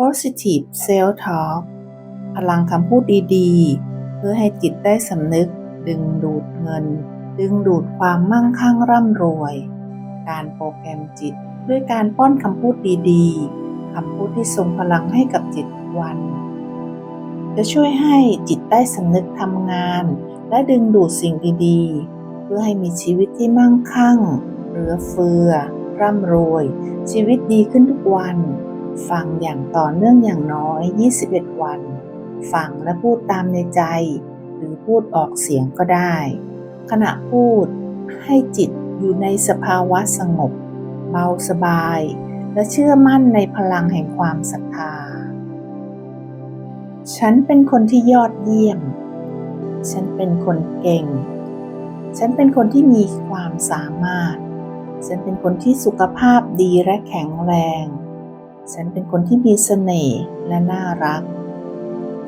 Positive Self Talk พลังคำพูดดีๆ เพื่อให้จิตได้สำนึก ดึงดูดเงิน ดึงดูดความมั่งคั่งร่ำรวย การโปรแกรมจิตด้วยการป้อนคำพูดดีๆ คำพูดที่ทรงพลังให้กับจิตวัน จะช่วยให้จิตได้สำนึกทำงาน และดึงดูดสิ่งดีๆ เพื่อให้มีชีวิตที่มั่งคั่ง เหลือเฟือ ร่ำรวย ชีวิตดีขึ้นทุกวัน ฟังอย่างต่อเนื่องอย่างน้อย 21 วัน ฟังและพูดตามในใจ หรือพูดออกเสียงก็ได้ ขณะพูดให้จิตอยู่ในสภาวะสงบ เบาสบาย และเชื่อมั่นในพลังแห่งความศรัทธา ฉันเป็นคนที่ยอดเยี่ยม ฉันเป็นคนเก่ง ฉันเป็นคนที่มีความสามารถ ฉันเป็นคนที่สุขภาพดีและแข็งแรง ฉันเป็นคนที่มีเสน่ห์และน่ารัก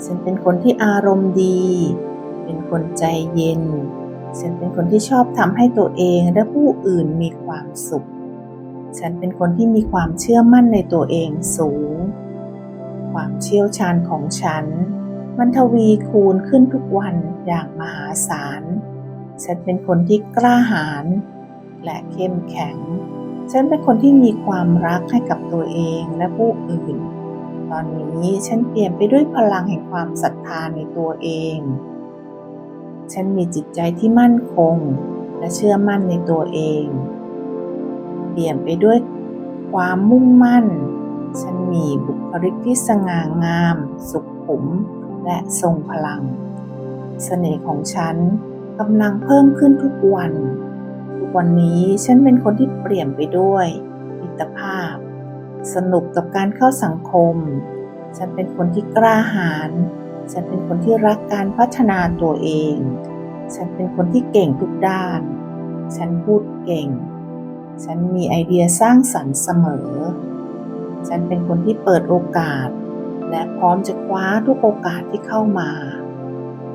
ฉันเป็นคนที่อารมณ์ดี เป็นคนใจเย็น ฉันเป็นคนที่ชอบทำให้ตัวเองและผู้อื่นมีความสุข ฉันเป็นคนที่มีความเชื่อมั่นในตัวเองสูง ความเชี่ยวชาญของฉัน มันทวีคูณขึ้นทุกวันอย่างมหาศาล ฉันเป็นคนที่กล้าหาญและเข้มแข็ง ฉันเป็นคนที่มีความรักให้กับตัวเองและผู้อื่น ตอนนี้ฉันเปลี่ยนไปด้วยพลังแห่งความศรัทธาในตัวเอง ฉันมีจิตใจที่มั่นคง และเชื่อมั่นในตัวเอง เปลี่ยนไปด้วยความมุ่งมั่น ฉันมีบุคลิกที่สง่างาม สุขุม และทรงพลัง เสน่ห์ของฉันกำลังเพิ่มขึ้นทุกวัน วันนี้ฉันเป็นคนที่เปลี่ยนไปด้วยมิตรภาพ สนุกกับการเข้าสังคม ฉันเป็นคนที่กล้าหาญฉันเป็นคนที่รักการพัฒนาตัวเอง ฉันเป็นคนที่เก่งทุกด้าน ฉันพูดเก่ง ฉันมีไอเดียสร้างสรรค์เสมอ ฉันเป็นคนที่เปิดโอกาส และพร้อมจะคว้าทุกโอกาสที่เข้ามา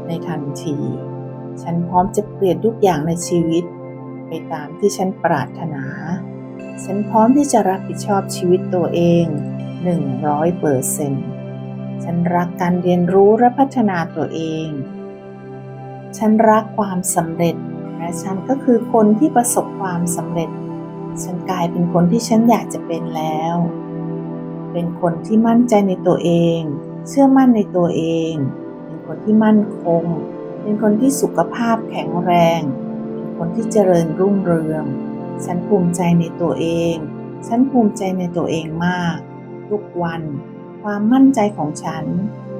ในทันที ฉันพร้อมจะเปลี่ยนทุกอย่างในชีวิต ไปตามที่ฉันปรารถนา ฉันพร้อมที่จะรับผิดชอบชีวิตตัวเอง 100เปอร์เซ็นต์ฉันรักการเรียนรู้และพัฒนาตัวเอง ฉันรักความสำเร็จ และฉันก็คือคนที่ประสบความสำเร็จ ฉันกลายเป็นคนที่ฉันอยากจะเป็นแล้ว เป็นคนที่มั่นใจในตัวเอง เชื่อมั่นในตัวเอง เป็นคนที่มั่นคง เป็นคนที่สุขภาพแข็งแรง คนที่เจริญรุ่งเรือง ฉันภูมิใจในตัวเอง ฉันภูมิใจในตัวเองมาก ทุกวัน ความมั่นใจของฉัน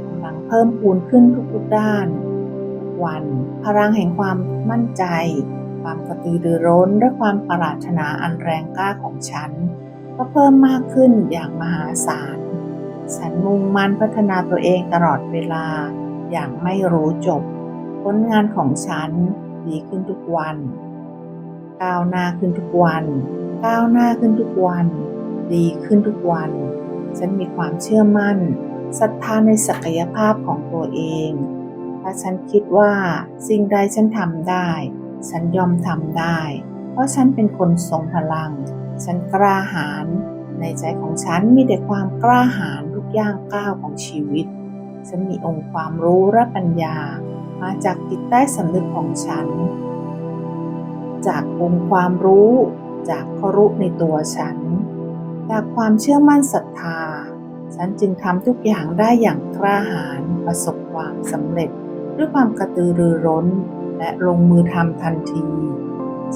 กำลังเพิ่มพูนขึ้นทุกๆด้านทุกวัน พลังแห่งความมั่นใจ ความกระตือรือร้นและความปรารถนาอันแรงกล้าของฉัน ก็เพิ่มมากขึ้นอย่างมหาศาล ฉันมุ่งมั่นพัฒนาตัวเองตลอดเวลาอย่างไม่รู้จบ ผลงานของฉัน ดีขึ้นทุกวัน ก้าวหน้าขึ้นทุกวัน ก้าวหน้าขึ้นทุกวัน ดีขึ้นทุกวัน ฉันมีความเชื่อมั่นศรัทธาในศักยภาพของตัวเอง ถ้าฉันคิดว่าสิ่งใดฉันทำได้ ฉันยอมทำได้ เพราะฉันเป็นคนทรงพลัง ฉันกล้าหาญ ในใจของฉันมีแต่ความกล้าหาญทุกย่างก้าวของชีวิต ฉันมีองค์ความรู้และปัญญา มาจากจิตใต้สำนึกของฉัน จากองค์ความรู้ จากข้อรู้ในตัวฉัน จากความเชื่อมั่นศรัทธา ฉันจึงทำทุกอย่างได้อย่างกล้าหาญประสบความสำเร็จด้วยความกระตือรือร้น และลงมือทำทันที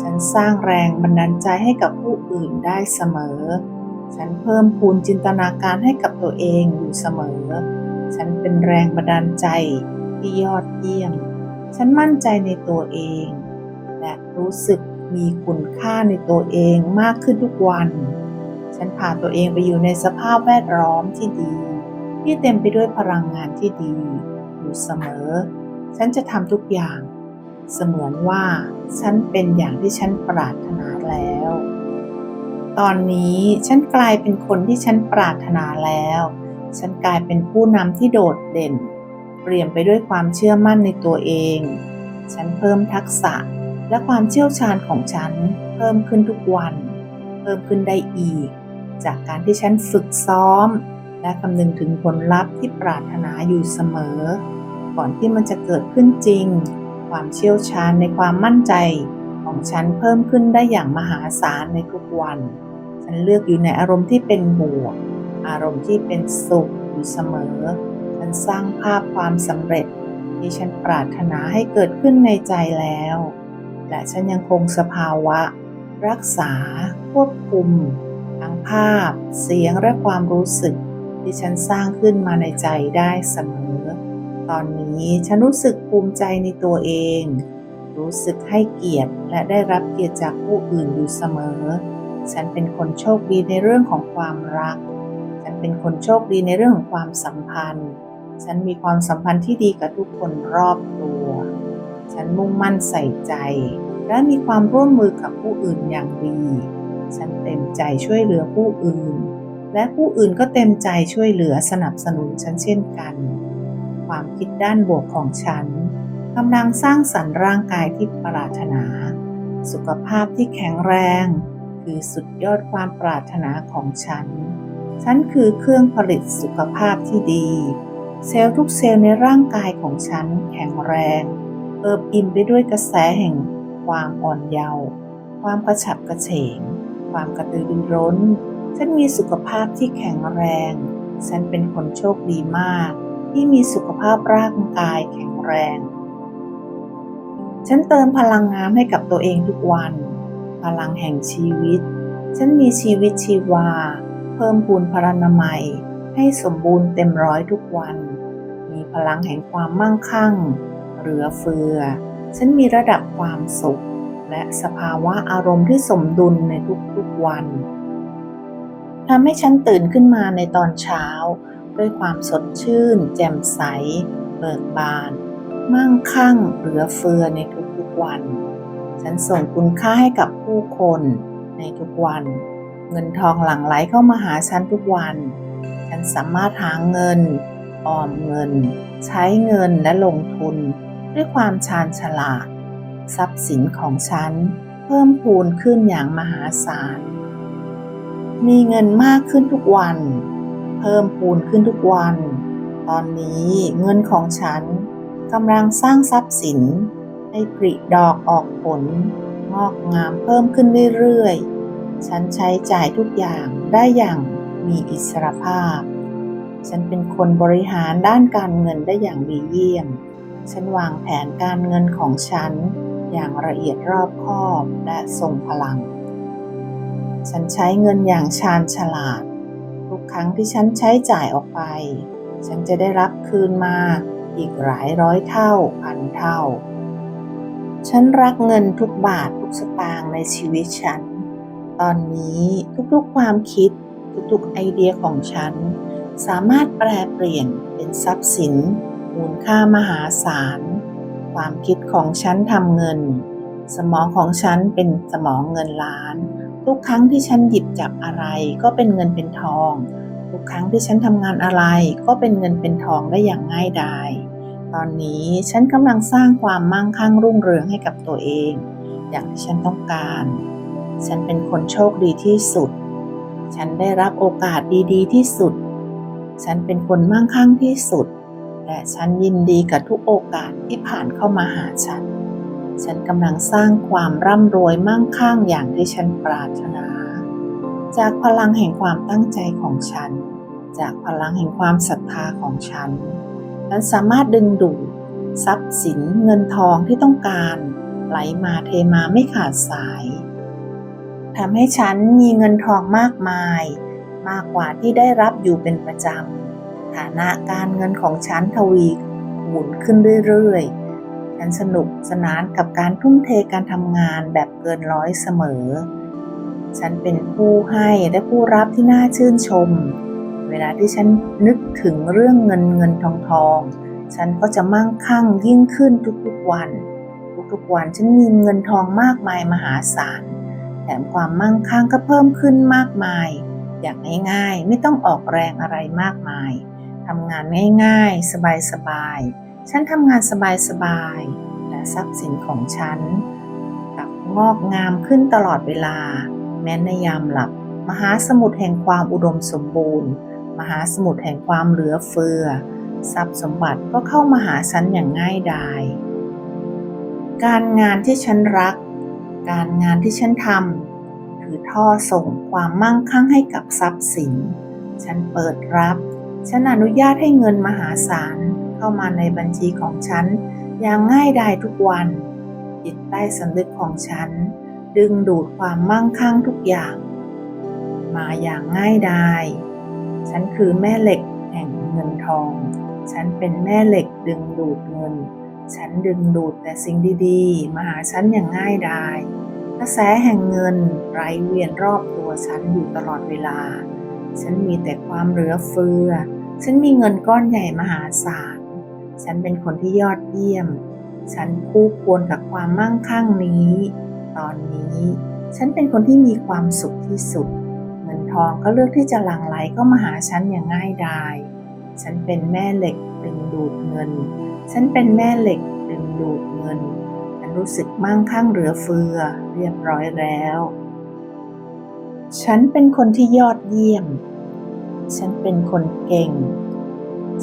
ฉันสร้างแรงบันดาลใจให้กับผู้อื่นได้เสมอ ฉันเพิ่มพูนจินตนาการให้กับตัวเองอยู่เสมอ ฉันเป็นแรงบันดาลใจ ที่ยอดเยี่ยม ฉันมั่นใจในตัวเอง และรู้สึกมีคุณค่าในตัวเองมากขึ้นทุกวัน ฉันพาตัวเองไปอยู่ในสภาพแวดล้อมที่ดี ที่เต็มไปด้วยพลังงานที่ดี อยู่เสมอ ฉันจะทำทุกอย่าง เสมือนว่าฉันเป็นอย่างที่ฉันปรารถนาแล้ว ตอนนี้ฉันกลายเป็นคนที่ฉันปรารถนาแล้ว ฉันกลายเป็นผู้นำที่โดดเด่น เปลี่ยนไปด้วยความเชื่อมั่นในตัวเอง ฉันเพิ่มทักษะและความเชี่ยวชาญของฉันเพิ่มขึ้นทุกวัน เพิ่มขึ้นได้อีก จากการที่ฉันฝึกซ้อม และคำนึงถึงผลลัพธ์ที่ปรารถนาอยู่เสมอ ก่อนที่มันจะเกิดขึ้นจริง ความเชี่ยวชาญในความมั่นใจของฉันเพิ่มขึ้นได้อย่างมหาศาลในทุกวัน ฉันเลือกอยู่ในอารมณ์ที่เป็นบวก อารมณ์ที่เป็นสุขอยู่เสมอ ฉันสร้างภาพความสำเร็จ ที่ฉันปรารถนาให้เกิดขึ้นในใจแล้ว และฉันยังคงสภาวะ รักษา ควบคุม ทั้งภาพ เสียงและความรู้สึก ที่ฉันสร้างขึ้นมาในใจได้เสมอ ตอนนี้ฉันรู้สึกภูมิใจในตัวเอง รู้สึกให้เกียรติและได้รับเกียรติจากผู้อื่นอยู่เสมอ ฉันเป็นคนโชคดีในเรื่องของความรักฉันเป็นคนโชคดีในเรื่องของความสัมพันธ์ ฉันมีความสัมพันธ์ที่ดีกับทุกคนรอบตัว ฉันมุ่งมั่นใส่ใจ และมีความร่วมมือกับผู้อื่นอย่างดี ฉันเต็มใจช่วยเหลือผู้อื่น และผู้อื่นก็เต็มใจช่วยเหลือสนับสนุนฉันเช่นกัน ความคิดด้านบวกของฉันกำลังสร้างสรรค์ร่างกายที่ปรารถนา สุขภาพที่แข็งแรง คือสุดยอดความปรารถนาของฉัน ฉันคือเครื่องผลิตสุขภาพที่ดี เซลล์ทุกเซลล์ในร่างกายของฉันแข็งแรง เอิบอิ่มไปด้วยกระแสแห่งความอ่อนเยาว์ความกระฉับกระเฉง ความกระตือรือร้น ฉันมีสุขภาพที่แข็งแรง ฉันเป็นคนโชคดีมาก ที่มีสุขภาพร่างกายแข็งแรง ฉันเติมพลังงานให้กับตัวเองทุกวัน พลังแห่งชีวิต ฉันมีชีวิตชีวา เพิ่มพูนพลานามัยให้สมบูรณ์เต็มร้อยทุกวัน พลังแห่งความมั่งคั่ง เหลือเฟือ ฉันมีระดับความสุข และสภาวะอารมณ์ที่สมดุลในทุกๆวันทำให้ฉันตื่นขึ้นมาในตอนเช้า ด้วยความสดชื่น แจ่มใส เบิกบาน มั่งคั่ง เหลือเฟือในทุกๆวัน ฉันส่งคุณค่าให้กับผู้คนในทุกวัน เงินทองหลั่งไหลเข้ามาหาฉันทุกวัน ฉันสามารถหาเงิน ออมเงิน ใช้เงินและลงทุน ด้วยความชาญฉลาด ทรัพย์สินของฉัน เพิ่มพูนขึ้นอย่างมหาศาล มีเงินมากขึ้นทุกวัน เพิ่มพูนขึ้นทุกวัน ตอนนี้เงินของฉันกำลังสร้างทรัพย์สิน ให้ผลิดอกออกผล งอกงามเพิ่มขึ้นเรื่อยๆ ฉันใช้จ่ายทุกอย่างได้อย่างมีอิสรภาพ ฉันเป็นคนบริหารด้านการเงินได้อย่างดีเยี่ยม ฉันวางแผนการเงินของฉัน อย่างละเอียดรอบคอบและทรงพลัง ฉันใช้เงินอย่างชาญฉลาด ทุกครั้งที่ฉันใช้จ่ายออกไป ฉันจะได้รับคืนมาอีกหลายร้อยเท่าพันเท่า ฉันรักเงินทุกบาททุกสตางค์ในชีวิตฉัน ตอนนี้ทุกๆความคิดทุกๆไอเดียของฉัน สามารถแปลเปลี่ยนเป็นทรัพย์สิน มูลค่ามหาศาล ความคิดของฉันทำเงิน สมองของฉันเป็นสมองเงินล้าน ทุกครั้งที่ฉันหยิบจับอะไรก็เป็นเงินเป็นทอง ทุกครั้งที่ฉันทำงานอะไรก็เป็นเงินเป็นทองได้อย่างง่ายดาย ตอนนี้ฉันกำลังสร้างความมั่งคั่งรุ่งเรืองให้กับตัวเอง อย่างที่ฉันต้องการ ฉันเป็นคนโชคดีที่สุด ฉันได้รับโอกาสดีๆ ที่สุด ฉันเป็นคนมั่งคั่งที่สุด และฉันยินดีกับทุกโอกาสที่ผ่านเข้ามาหาฉัน ฉันกำลังสร้างความร่ำรวยมั่งคั่งอย่างที่ฉันปรารถนา จากพลังแห่งความตั้งใจของฉัน จากพลังแห่งความศรัทธาของฉัน ฉันสามารถดึงดูดทรัพย์สินเงินทองที่ต้องการ ไหลมาเทมาไม่ขาดสายทำให้ฉันมีเงินทองมากมาย มากกว่าที่ได้รับอยู่เป็นประจำ ฐานะการเงินของฉันทวีคูณขึ้นเรื่อยๆ ฉันสนุกสนานกับการทุ่มเทการทำงานแบบเกินร้อยเสมอ ฉันเป็นผู้ให้และผู้รับที่น่าชื่นชม เวลาที่ฉันนึกถึงเรื่องเงินเงินทองทองฉันก็จะมั่งคั่งยิ่งขึ้นทุกๆวัน ทุกๆวันฉันมีเงินทองมากมายมหาศาล แถมความมั่งคั่งก็เพิ่มขึ้นมากมาย อย่างง่ายๆ ไม่ต้องออกแรงอะไรมากมายทำงานง่ายๆ สบายๆ ฉันทำงานสบายๆ และทรัพย์สินของฉันกลับงอกงามขึ้นตลอดเวลา แม้ในยามหลับ มหาสมุทรแห่งความอุดมสมบูรณ์ มหาสมุทรแห่งความเหลือเฟือ ทรัพย์สมบัติก็เข้ามาหาฉันอย่างง่ายดาย การงานที่ฉันรัก การงานที่ฉันทำ คือท่อส่งความมั่งคั่งให้กับทรัพย์สิน ฉันเปิดรับ ฉันอนุญาตให้เงินมหาศาลเข้ามาในบัญชีของฉัน อย่างง่ายดายทุกวัน จิตใต้สำนึกของฉัน ดึงดูดความมั่งคั่งทุกอย่าง มาอย่างง่ายดาย ฉันคือแม่เหล็กแห่งเงินทอง ฉันเป็นแม่เหล็กดึงดูดเงิน ฉันดึงดูดแต่สิ่งดีๆ มาหาฉันอย่างง่ายดาย กระแสแห่งเงินไหลเวียนรอบตัวฉันอยู่ตลอดเวลา ฉันมีแต่ความเหลือเฟือ ฉันมีเงินก้อนใหญ่มหาศาล ฉันเป็นคนที่ยอดเยี่ยม ฉันคู่ควรกับความมั่งคั่งนี้ ตอนนี้ ฉันเป็นคนที่มีความสุขที่สุด เงินทองก็เลือกที่จะหลั่งไหลเข้ามาหาฉันอย่างง่ายดาย ฉันเป็นแม่เหล็กดึงดูดเงิน ฉันเป็นแม่เหล็กดึงดูดเงินฉัน รู้สึกมั่งคั่งเหลือเฟือเรียบร้อยแล้ว ฉันเป็นคนที่ยอดเยี่ยม ฉันเป็นคนเก่ง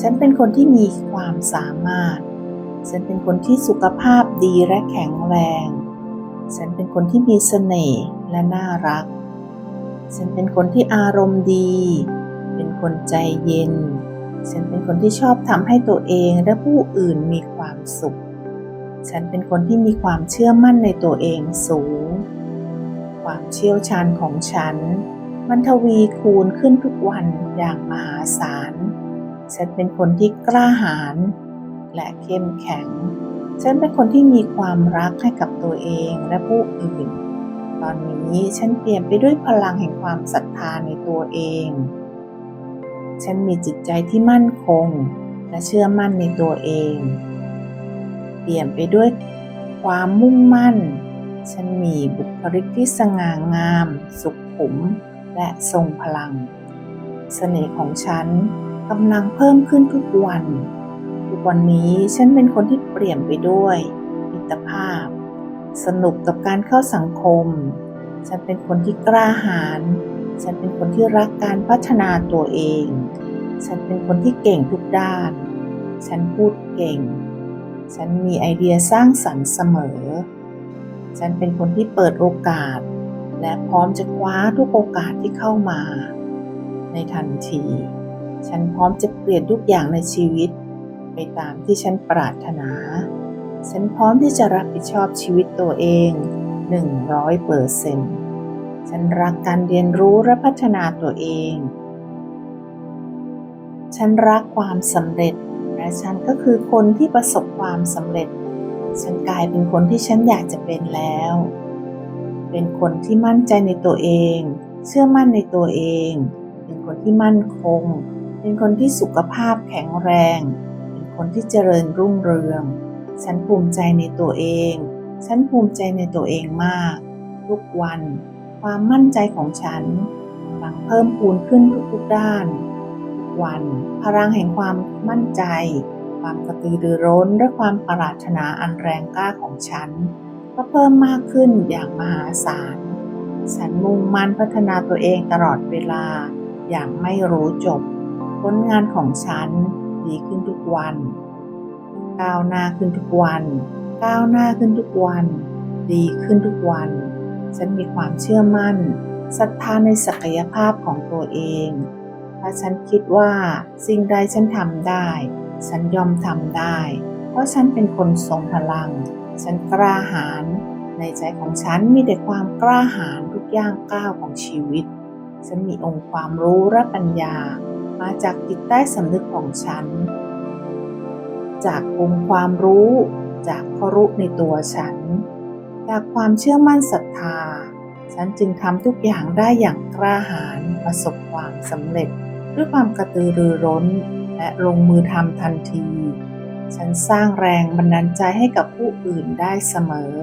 ฉันเป็นคนที่มีความสามารถ ฉันเป็นคนที่สุขภาพดีและแข็งแรง ฉันเป็นคนที่มีเสน่ห์และน่ารัก ฉันเป็นคนที่อารมณ์ดี เป็นคนใจเย็น ฉันเป็นคนที่ชอบทำให้ตัวเองและผู้อื่นมีความสุข ฉันเป็นคนที่มีความเชื่อมั่นในตัวเองสูง ความเชี่ยวชาญของฉัน มันทวีคูณขึ้นทุกวันอย่างมหาศาล ฉันเป็นคนที่กล้าหาญและเข้มแข็ง ฉันเป็นคนที่มีความรักให้กับตัวเองและผู้อื่น ตอนนี้ฉันเปลี่ยนไปด้วยพลังแห่งความศรัทธาในตัวเอง ฉันมีจิตใจที่มั่นคง และเชื่อมั่นในตัวเอง เปลี่ยนไปด้วยความมุ่งมั่น ฉันมีบุคลิกที่สง่างาม สุขุม และทรงพลัง เสน่ห์ของฉันกำลังเพิ่มขึ้นทุกวัน ทุกวันนี้ฉันเป็นคนที่เปลี่ยนไปด้วยมิตรภาพ สนุกกับการเข้าสังคม ฉันเป็นคนที่กล้าหาญ ฉันเป็นคนที่รักการพัฒนาตัวเอง ฉันเป็นคนที่เก่งทุกด้าน ฉันพูดเก่ง ฉันมีไอเดียสร้างสรรค์เสมอ ฉันเป็นคนที่เปิดโอกาส และพร้อมจะคว้าทุกโอกาสที่เข้ามา ในทันที ฉันพร้อมจะเปลี่ยนทุกอย่างในชีวิต ไปตามที่ฉันปรารถนา ฉันพร้อมที่จะรับผิดชอบชีวิตตัวเอง 100เปอร์เซนต์ฉันรักการเรียนรู้และพัฒนาตัวเอง ฉันรักความสำเร็จ ฉันก็คือคนที่ประสบความสำเร็จ ฉันกลายเป็นคนที่ฉันอยากจะเป็นแล้ว เป็นคนที่มั่นใจในตัวเอง เชื่อมั่นในตัวเอง เป็นคนที่มั่นคง เป็นคนที่สุขภาพแข็งแรง เป็นคนที่เจริญรุ่งเรือง ฉันภูมิใจในตัวเอง ฉันภูมิใจในตัวเองมาก ทุกวัน ความมั่นใจของฉันกำลังเพิ่มพูนขึ้นทุกๆด้าน วัน พลังแห่งความมั่นใจ ความกระตือรือร้นและความปรารถนาอันแรงกล้าของฉันก็เพิ่มมากขึ้นอย่างมหาศาล ฉันมุ่งมั่นพัฒนาตัวเองตลอดเวลา อย่างไม่รู้จบ ผลงานของฉันดีขึ้นทุกวัน ก้าวหน้าขึ้นทุกวัน ก้าวหน้าขึ้นทุกวัน ดีขึ้นทุกวัน ฉันมีความเชื่อมั่นศรัทธาในศักยภาพของตัวเอง ถ้าฉันคิดว่าสิ่งใดฉันทำได้ ฉันยอมทำได้ เพราะฉันเป็นคนทรงพลัง ฉันกล้าหาญในใจของฉันมีแต่ความกล้าหาญทุกย่างก้าวของชีวิต ฉันมีองค์ความรู้และปัญญา มาจากจิตใต้สำนึกของฉัน จากองค์ความรู้ จากพรู้ในตัวฉัน จากความเชื่อมั่นศรัทธา ฉันจึงทำทุกอย่างได้อย่างกล้าหาญประสบความสำเร็จ ด้วยความกระตือรือร้น และลงมือทำทันที ฉันสร้างแรงบันดาลใจให้กับผู้อื่นได้เสมอ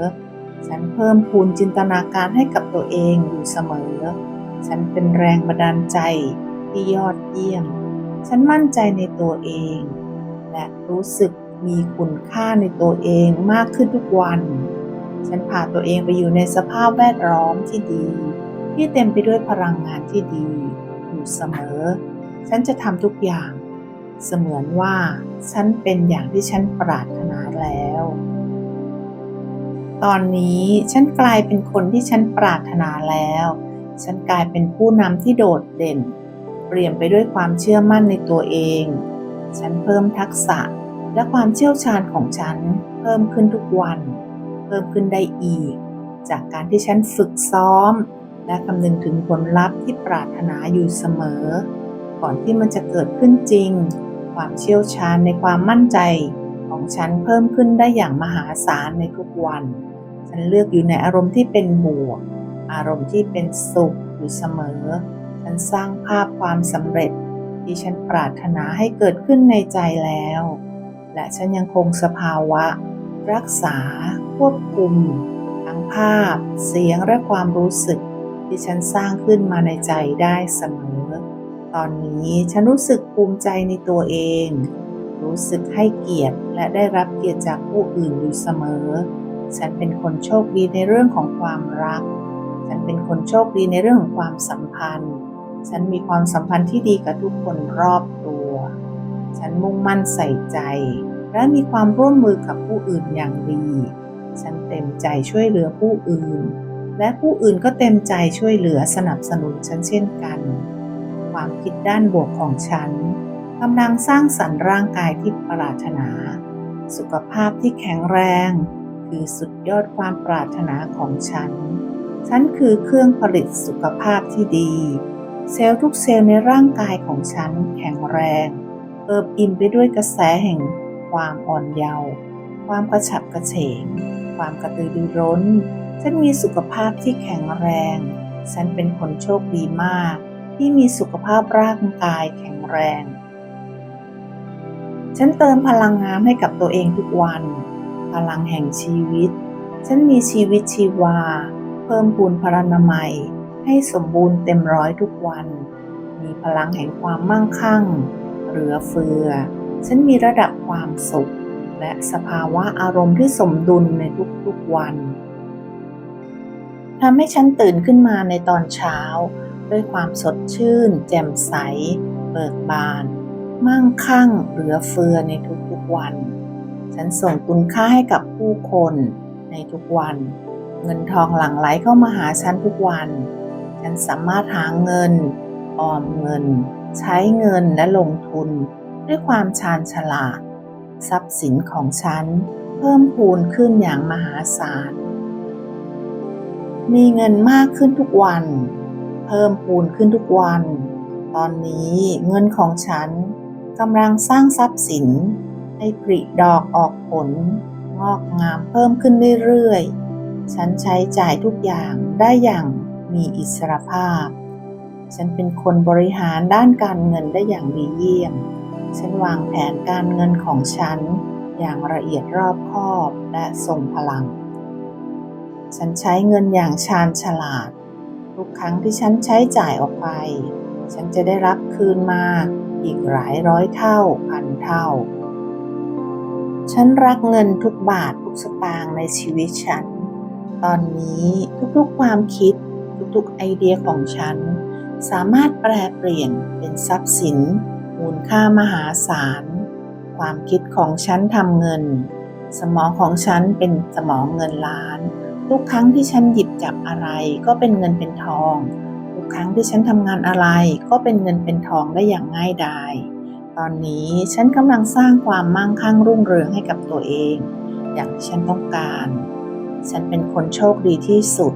ฉันเพิ่มพูนจินตนาการให้กับตัวเองอยู่เสมอ ฉันเป็นแรงบันดาลใจที่ยอดเยี่ยม ฉันมั่นใจในตัวเอง และรู้สึกมีคุณค่าในตัวเองมากขึ้นทุกวัน ฉันพาตัวเองไปอยู่ในสภาพแวดล้อมที่ดี ที่เต็มไปด้วยพลังงานที่ดี อยู่เสมอ ฉันจะทำทุกอย่าง เสมือนว่าฉันเป็นอย่างที่ฉันปรารถนาแล้ว ตอนนี้ฉันกลายเป็นคนที่ฉันปรารถนาแล้ว ฉันกลายเป็นผู้นำที่โดดเด่น เปลี่ยนไปด้วยความเชื่อมั่นในตัวเอง ฉันเพิ่มทักษะและความเชี่ยวชาญของฉันเพิ่มขึ้นทุกวัน เพิ่มขึ้นได้อีก จากการที่ฉันฝึกซ้อม และคำนึงถึงผลลัพธ์ที่ปรารถนาอยู่เสมอ ก่อนที่มันจะเกิดขึ้นจริง ความเชี่ยวชาญในความมั่นใจของฉันเพิ่มขึ้นได้อย่างมหาศาลในทุกวัน ฉันเลือกอยู่ในอารมณ์ที่เป็นบวก อารมณ์ที่เป็นสุขอยู่เสมอ ฉันสร้างภาพความสำเร็จที่ฉันปรารถนาให้เกิดขึ้นในใจแล้ว และฉันยังคงสภาวะ รักษา ควบคุม ทั้งภาพ เสียงและความรู้สึก ที่ฉันสร้างขึ้นมาในใจได้เสมอ ตอนนี้ฉันรู้สึกภูมิใจในตัวเอง รู้สึกให้เกียรติและได้รับเกียรติจากผู้อื่นอยู่เสมอ ฉันเป็นคนโชคดีในเรื่องของความรัก ฉันเป็นคนโชคดีในเรื่องของความสัมพันธ์ ฉันมีความสัมพันธ์ที่ดีกับทุกคนรอบตัว ฉันมุ่งมั่นใส่ใจ และมีความร่วมมือกับผู้อื่นอย่างดี ฉันเต็มใจช่วยเหลือผู้อื่น และผู้อื่นก็เต็มใจช่วยเหลือสนับสนุนฉันเช่นกัน ความคิดด้านบวกของฉันกำลังสร้างสรรค์ร่างกายที่ปรารถนา สุขภาพที่แข็งแรง คือสุดยอดความปรารถนาของฉัน ฉันคือเครื่องผลิตสุขภาพที่ดี เซลล์ทุกเซลล์ในร่างกายของฉันแข็งแรงเอิบอิ่มไปด้วยกระแสแห่งความอ่อนเยาว์ความกระฉับกระเฉง ความกระตือรือร้น ฉันมีสุขภาพที่แข็งแรง ฉันเป็นคนโชคดีมาก ที่มีสุขภาพร่างกายแข็งแรง ฉันเติมพลังงานให้กับตัวเองทุกวัน พลังแห่งชีวิต ฉันมีชีวิตชีวา เพิ่มพูนพลานามัย ให้สมบูรณ์เต็มร้อยทุกวัน มีพลังแห่งความมั่งคั่ง เหลือเฟือ ฉันมีระดับความสุข และสภาวะอารมณ์ที่สมดุลในทุกๆวันทำให้ฉันตื่นขึ้นมาในตอนเช้า ด้วยความสดชื่น แจ่มใส เบิกบาน มั่งคั่งเหลือเฟือในทุกๆวัน ฉันส่งคุณค่าให้กับผู้คนในทุกวัน เงินทองหลั่งไหลเข้ามาหาฉันทุกวัน ฉันสามารถหาเงิน ออมเงิน ใช้เงินและลงทุน ด้วยความชาญฉลาด ทรัพย์สินของฉันเพิ่มพูนขึ้นอย่างมหาศาล มีเงินมากขึ้นทุกวัน เพิ่มพูนขึ้นทุกวัน ตอนนี้เงินของฉันกำลังสร้างทรัพย์สิน ให้ผลิดอกออกผล งอกงามเพิ่มขึ้นเรื่อยๆ ฉันใช้จ่ายทุกอย่างได้อย่างมีอิสรภาพ ฉันเป็นคนบริหารด้านการเงินได้อย่างดีเยี่ยม ฉันวางแผนการเงินของฉันอย่างละเอียดรอบคอบและทรงพลัง ฉันใช้เงินอย่างชาญฉลาด ทุกครั้งที่ฉันใช้จ่ายออกไป ฉันจะได้รับคืนมาอีกหลายร้อยเท่าพันเท่า ฉันรักเงินทุกบาททุกสตางค์ในชีวิตฉัน ตอนนี้ทุกๆความคิดทุกๆไอเดียของฉัน สามารถแปลเปลี่ยนเป็นทรัพย์สิน มูลค่ามหาศาล ความคิดของฉันทำเงิน สมองของฉันเป็นสมองเงินล้าน ทุกครั้งที่ฉันหยิบจับอะไร ก็เป็นเงินเป็นทอง ทุกครั้งที่ฉันทำงานอะไร ก็เป็นเงินเป็นทองได้อย่างง่ายดาย ตอนนี้ฉันกำลังสร้างความมั่งคั่งรุ่งเรืองให้กับตัวเอง อย่างที่ฉันต้องการ ฉันเป็นคนโชคดีที่สุด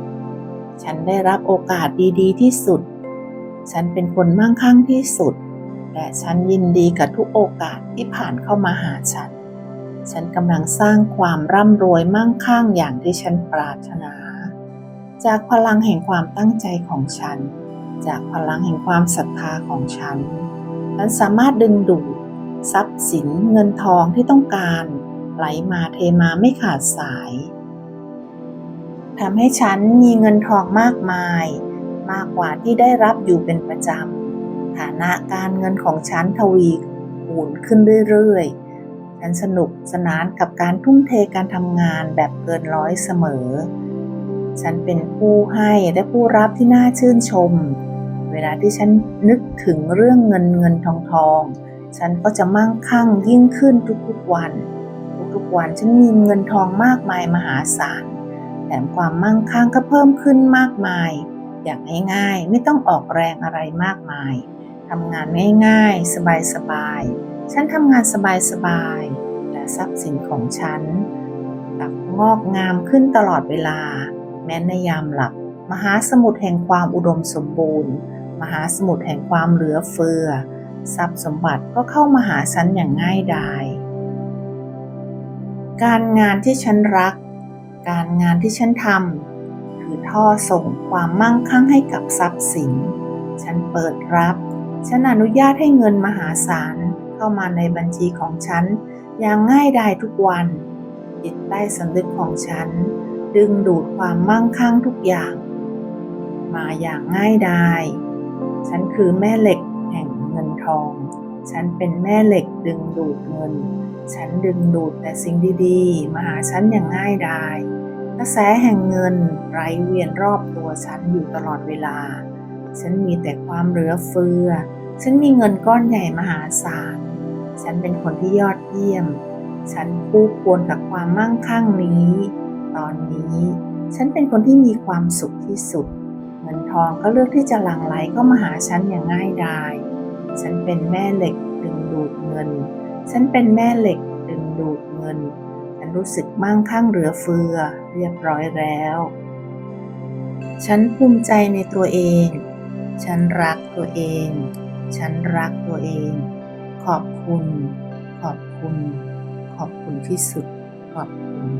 ฉันได้รับโอกาสดีๆ ที่สุด ฉันเป็นคนมั่งคั่งที่สุด และฉันยินดีกับทุกโอกาสที่ผ่านเข้ามาหาฉัน ฉันกำลังสร้างความร่ำรวยมั่งคั่งอย่างที่ฉันปรารถนา จากพลังแห่งความตั้งใจของฉัน จากพลังแห่งความศรัทธาของฉัน ฉันสามารถดึงดูดทรัพย์สินเงินทองที่ต้องการไหลมาเทมาไม่ขาดสายทำให้ฉันมีเงินทองมากมาย มากกว่าที่ได้รับอยู่เป็นประจำฐานะการเงินของฉันทวีคูณขึ้นเรื่อยๆ ฉันสนุกสนานกับการทุ่มเทการทำงานแบบเกินร้อยเสมอ ฉันเป็นผู้ให้และผู้รับที่น่าชื่นชม เวลาที่ฉันนึกถึงเรื่องเงินเงินทองทอง ฉันก็จะมั่งคั่งยิ่งขึ้นทุกๆวัน ทุกๆวันฉันมีเงินทองมากมายมหาศาล แถมความมั่งคั่งก็เพิ่มขึ้นมากมาย อย่างง่ายๆ ไม่ต้องออกแรงอะไรมากมายทำงานง่ายๆ สบายๆ ฉันทำงานสบายๆ และทรัพย์สินของฉันกลับงอกงามขึ้นตลอดเวลา แม้ในยามหลับ มหาสมุทรแห่งความอุดมสมบูรณ์ มหาสมุทรแห่งความเหลือเฟือ ทรัพย์สมบัติก็เข้ามาหาฉันอย่างง่ายดาย การงานที่ฉันรัก การงานที่ฉันทำคือท่อส่งความมั่งคั่งให้กับทรัพย์สิน ฉันเปิดรับ ฉันอนุญาตให้เงินมหาศาล เข้ามาในบัญชีของฉัน อย่างง่ายดายทุกวัน จิตใต้สำนึกของฉัน ดึงดูดความมั่งคั่งทุกอย่าง มาอย่างง่ายดาย ฉันคือแม่เหล็กแห่งเงินทอง ฉันเป็นแม่เหล็กดึงดูดเงิน ฉันดึงดูดแต่สิ่งดีๆ มาหาฉันอย่างง่ายดายกระแสแห่งเงินไหลเวียนรอบตัวฉันอยู่ตลอดเวลา ฉันมีแต่ความเหลือเฟือ ฉันมีเงินก้อนใหญ่มหาศาล ฉันเป็นคนที่ยอดเยี่ยม ฉันคู่ควรกับความมั่งคั่งนี้ ตอนนี้ ฉันเป็นคนที่มีความสุขที่สุด เงินทองก็เลือกที่จะหลั่งไหลเข้ามาหาฉันอย่างง่ายดาย ฉันเป็นแม่เหล็กดึงดูดเงิน ฉันเป็นแม่เหล็กดึงดูดเงิน ฉันรู้สึกมั่งคั่งเหลือเฟือ เรียบร้อยแล้ว ฉันภูมิใจในตัวเอง ฉันรักตัวเอง ฉันรักตัวเอง ขอบคุณ ขอบคุณ ขอบคุณที่สุด ขอบคุณ